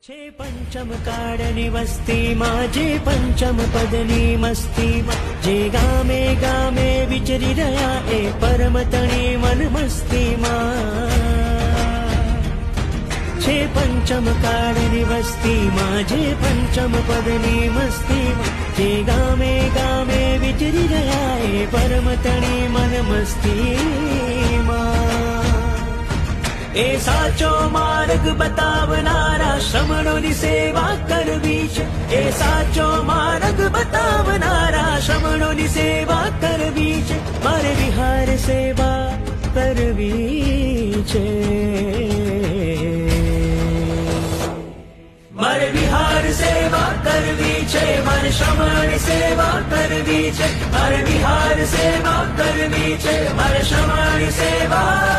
છે પંચમ કાળની વસ્તીમાં જે પંચમ પદની મસ્તીમાં જે ગામે ગામે વિચરી રહ્યા એ પરમ તણી મન મસ્તીમાં છે પંચમ કાળની વસ્તીમાં જે પંચમ પદની મસ્તીમાં જે ગામે ગામે વિચરી રહ્યા એ પરમ મન મસ્તીમાં એ સાચો માર્ગ બતાવનારા શ્રમણોની સેવા કરવી છે. એ સાચો માર્ગ બતાવનારા શ્રમણોની સેવા કરવી છે. મારે વિહાર સેવા કરવી છે. મારે વિહાર સેવા કરવી છે. મારે શ્રમણ સેવા કરવી છે. મારે વિહાર સેવા કરવી છે. મારે શ્રમણ સેવા